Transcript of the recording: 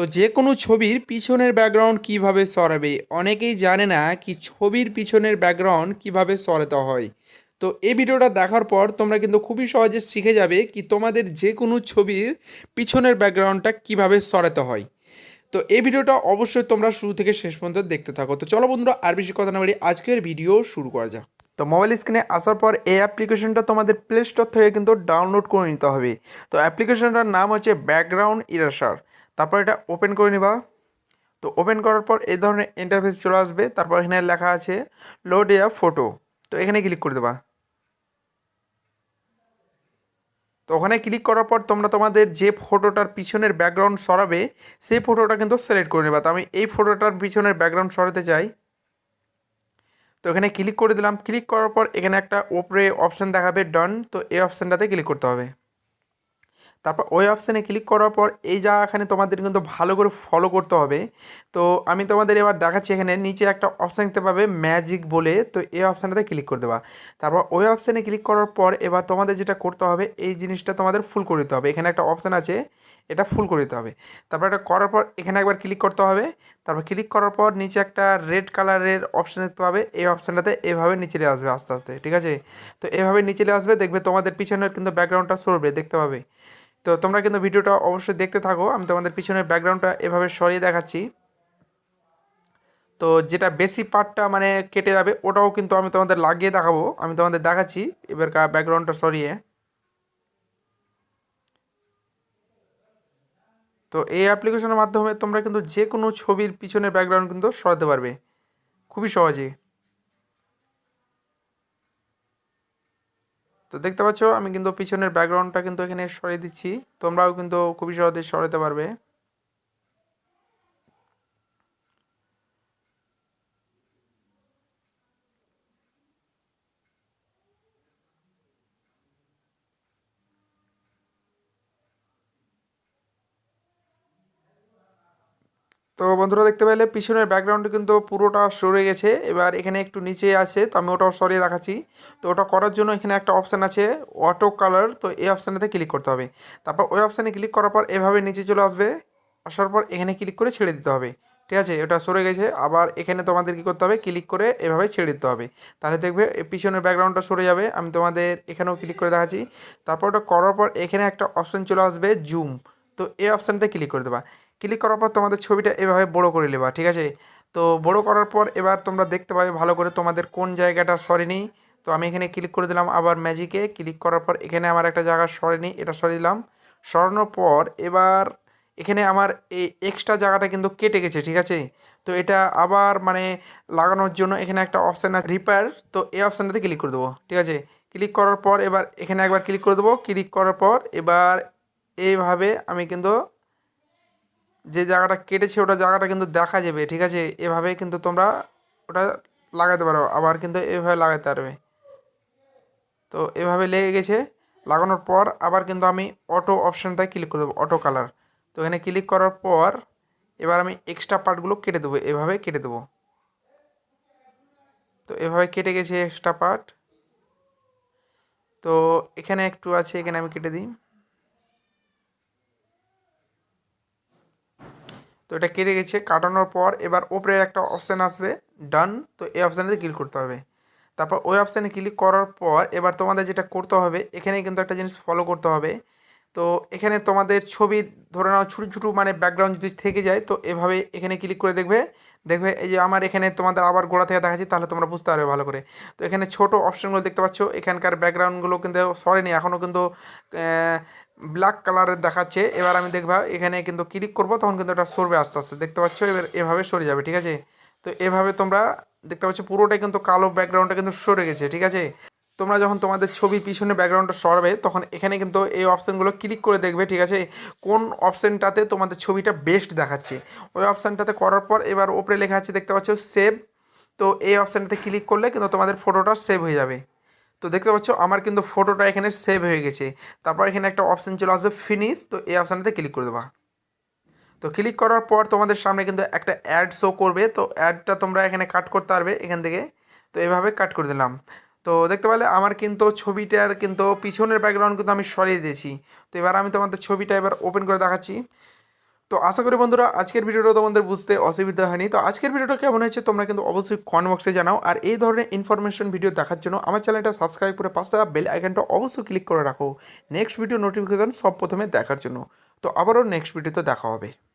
তো যে কোনো ছবির পিছনের ব্যাকগ্রাউন্ড কীভাবে সরাবে, অনেকেই জানে না কি ছবির পিছনের ব্যাকগ্রাউন্ড কীভাবে সরাতে হয়। তো এই ভিডিওটা দেখার পর তোমরা কিন্তু খুবই সহজে শিখে যাবে কি তোমাদের যে কোনো ছবির পিছনের ব্যাকগ্রাউন্ডটা কীভাবে সরাতে হয়। তো এই ভিডিওটা অবশ্যই তোমরা শুরু থেকে শেষ পর্যন্ত দেখতে থাকো। তো চলো বন্ধুরা, আর বেশি কথা না বলি আজকের ভিডিও শুরু করা যাক। তো মোবাইল স্ক্রিনে আসার পর এই অ্যাপ্লিকেশনটা তোমাদের প্লে স্টোর থেকে কিন্তু ডাউনলোড করে নিতে হবে। তো অ্যাপ্লিকেশনটার নাম হচ্ছে ব্যাকগ্রাউন্ড ইরাসার তারপর এটা ওপেন করে নিবা। তো ওপেন করার পর এই ধরনের ইন্টারফেস চলে আসবে। তারপর এখানে লেখা আছে লোড এ ফটো তো এখানে ক্লিক করে দেবা। তো ওখানে ক্লিক করার পর তোমরা তোমাদের যে ফটোটার পিছনের ব্যাকগ্রাউন্ড সরাবে, সেই ফটোটা কিন্তু সিলেক্ট করে নেবা। তো আমি এই ফটোটার পিছনের ব্যাকগ্রাউন্ড সরাতে চাই। তো এখানে ক্লিক করে দিলাম। ক্লিক করার পর এখানে একটা ওপরে অপশান দেখাবে ডান তো এই অপশানটাতে ক্লিক করতে হবে। তারপর ওই অপশানে ক্লিক করার পর এই জায়গাখানে তোমাদের কিন্তু ভালো করে ফলো করতে হবে। তো আমি তোমাদের এবার দেখাচ্ছি এখানে নিচে একটা অপশান দেখতে পাবে ম্যাজিক বলে। তো এই অপশানটাতে ক্লিক করে দেবা। তারপর ওই অপশানে ক্লিক করার পর এবার তোমাদের যেটা করতে হবে, এই জিনিসটা তোমাদের ফুল করে দিতে হবে। এখানে একটা অপশান আছে, এটা ফুল করে দিতে হবে। তারপর এটা করার পর এখানে একবার ক্লিক করতে হবে। তারপর ক্লিক করার পর নিচে একটা রেড কালারের অপশান দেখতে পাবে। এই অপশানটাতে এভাবে নিচে আসবে আস্তে আস্তে, ঠিক আছে? তো এভাবে নিচে আসবে, দেখবে তোমাদের পিছনের কিন্তু ব্যাকগ্রাউন্ডটা সরবে, দেখতে পাবে। তো তোমরা কিন্তু ভিডিওটা অবশ্যই দেখতে থাকো। আমি তোমাদের পিছনের ব্যাকগ্রাউন্ডটা এভাবে সরিয়ে দেখাচ্ছি। তো যেটা বেশি পার্টটা মানে কেটে যাবে, ওটাও কিন্তু আমি তোমাদের লাগিয়ে দেখাবো। আমি তোমাদের দেখাচ্ছি এবারকার ব্যাকগ্রাউন্ডটা সরিয়ে। তো এই অ্যাপ্লিকেশনের মাধ্যমে তোমরা কিন্তু যে কোনো ছবির পিছনের ব্যাকগ্রাউন্ড কিন্তু সরাতে পারবে। খুবই সহজে। তো দেখতে পাচ্ছ, আমি কিন্তু পিছনের ব্যাকগ্রাউন্ডটা কিন্তু এখানে সরিয়ে দিচ্ছি। তোমরাও কিন্তু খুবই সহজে সরাতে পারবে। তো বন্ধুরা দেখতে পেলে পিছনের ব্যাকগ্রাউন্ডে কিন্তু পুরোটা সরে গেছে। এবার এখানে একটু নিচে আছে, তো আমি ওটাও সরিয়ে দেখাচ্ছি। তো ওটা করার জন্য এখানে একটা অপশান আছে অটো কালার তো এই অপশানটাতে ক্লিক করতে হবে। তারপর ওই অপশানে ক্লিক করার পর এভাবে নিচে চলে আসবে। আসার পর এখানে ক্লিক করে ছেড়ে দিতে হবে। ঠিক আছে? ওটা সরে গেছে। আবার এখানে তোমাদের কী করতে হবে? ক্লিক করে এভাবে ছেড়ে দিতে হবে। তাহলে দেখবে পিছনের ব্যাকগ্রাউন্ডটা সরে যাবে। আমি তোমাদের এখানেও ক্লিক করে দেখাচ্ছি। তারপর ওটা করার পর এখানে একটা অপশান চলে আসবে জুম তো এই অপশানটাতে ক্লিক করে দেবা। ক্লিক করার পর তোমাদের ছবিটা এভাবে বড় করে নেবা, ঠিক আছে? তো বড় করার পর এবার তোমরা দেখতে পাবে ভালো করে তোমাদের কোন জায়গাটা সরেনি। তো আমি এখানে ক্লিক করে দিলাম আবার ম্যাজিকে ক্লিক করার পর এখানে আমার একটা জায়গা সরেনি, এটা সরে দিলাম। সরানোর পর এবার এখানে আমার এই এক্সট্রা জায়গাটা কিন্তু কেটে গেছে, ঠিক আছে? তো এটা আবার মানে লাগানোর জন্য এখানে একটা অপশান আছে রিপেয়ার তো এই অপশানটাতে ক্লিক করে দেবো, ঠিক আছে? ক্লিক করার পর এবার এখানে একবার ক্লিক করে দেবো ক্লিক করার পর এবার এইভাবে আমি কিন্তু যে জায়গাটা কেটেছে ওটা জায়গাটা কিন্তু দেখা যাবে, ঠিক আছে? এভাবে কিন্তু তোমরা ওটা লাগাতে পারো, আবার কিন্তু এভাবে লাগাতে পারবে। তো এভাবে লেগে গেছে, লাগানোর পর আবার কিন্তু আমি অটো অপশানটায় ক্লিক করে দেবো অটো কালার তো এখানে ক্লিক করার পর এবার আমি এক্সট্রা পার্টগুলো কেটে দেবো, এভাবে কেটে দেবো। তো এভাবে কেটে গেছে এক্সট্রা পার্ট তো এখানে একটু আছে, এখানে আমি কেটে দিই। তো এটা কেটে গেছে, কাটানোর পর এবার ওপরে একটা অপশান আসবে ডান তো এই অপশানেতে ক্লিক করতে হবে। তারপর ওই অপশানে ক্লিক করার পর এবার তোমাদের যেটা করতে হবে এখানে কিন্তু একটা জিনিস ফলো করতে হবে। তো এখানে তোমাদের ছবি ধরে নাও, ছোটো ছোটো মানে ব্যাকগ্রাউন্ড যদি থেকে যায়, তো এভাবে এখানে ক্লিক করে দেখবে। দেখবে এই যে আমার এখানে তোমাদের আবার গোড়া থেকে দেখাচ্ছি, তাহলে তোমরা বুঝতে পারবে ভালো করে। তো এখানে ছোটো অপশানগুলো দেখতে পাচ্ছ, এখানকার ব্যাকগ্রাউন্ডগুলো কিন্তু সরেনি, এখনও কিন্তু ব্ল্যাক কালারের দেখাচ্ছে। এবার আমি দেখবা, এখানে কিন্তু ক্লিক করব, তখন কিন্তু এটা সরবে আস্তে আস্তে। দেখতে পাচ্ছ? এবার এভাবে সরে যাবে, ঠিক আছে? তো এভাবে তোমরা দেখতে পাচ্ছ, পুরোটাই কিন্তু কালো ব্যাকগ্রাউন্ডটা কিন্তু সরে গেছে, ঠিক আছে? তোমরা যখন তোমাদের ছবির পিছনে ব্যাকগ্রাউন্ডটা সরবে, তখন এখানে কিন্তু এই অপশানগুলো ক্লিক করে দেখবে, ঠিক আছে? কোন অপশানটাতে তোমাদের ছবিটা বেস্ট দেখাচ্ছে। ওই অপশানটাতে করার পর এবার ওপরে লেখা আছে, দেখতে পাচ্ছ সেভ তো এই অপশানটাতে ক্লিক করলে কিন্তু তোমাদের ফটোটা সেভ হয়ে যাবে। তো দেখতে পাচ্ছ, আমার কিন্তু ফটোটা এখানে সেভ হয়ে গেছে। তারপর এখানে একটা অপশান চলে আসবে ফিনিশ তো এই অপশানটাতে ক্লিক করে দেবা। তো ক্লিক করার পর তোমাদের সামনে কিন্তু একটা অ্যাড শো করবে। তো অ্যাডটা তোমরা এখানে কাট করতে পারবে, এখান থেকে। তো এভাবে কাট করে দিলাম। তো দেখতে পেলে আমার কিন্তু ছবিটার কিন্তু পিছনের ব্যাকগ্রাউন্ড কিন্তু আমি সরিয়ে দিয়েছি। তো এবার আমি তোমাদের ছবিটা এবার ওপেন করে দেখাচ্ছি। তো আশা করি বন্ধুরা আজকের ভিডিওটা তোমাদের বুঝতে অসুবিধা হয়নি। তো আজকের ভিডিওটা কেমন হয়েছে তোমরা কিন্তু অবশ্যই কমেন্ট বক্সে জানাও। আর এই ধরনের ইনফরমেশন ভিডিও দেখার জন্য আমার চ্যানেলটা সাবস্ক্রাইব করে পাশে বেল আইকনটা অবশ্যই ক্লিক করে রাখো। নেক্সট ভিডিও নোটিফিকেশন সব প্রথমে দেখার জন্য। তো আবারও নেক্সট ভিডিওতে দেখা হবে।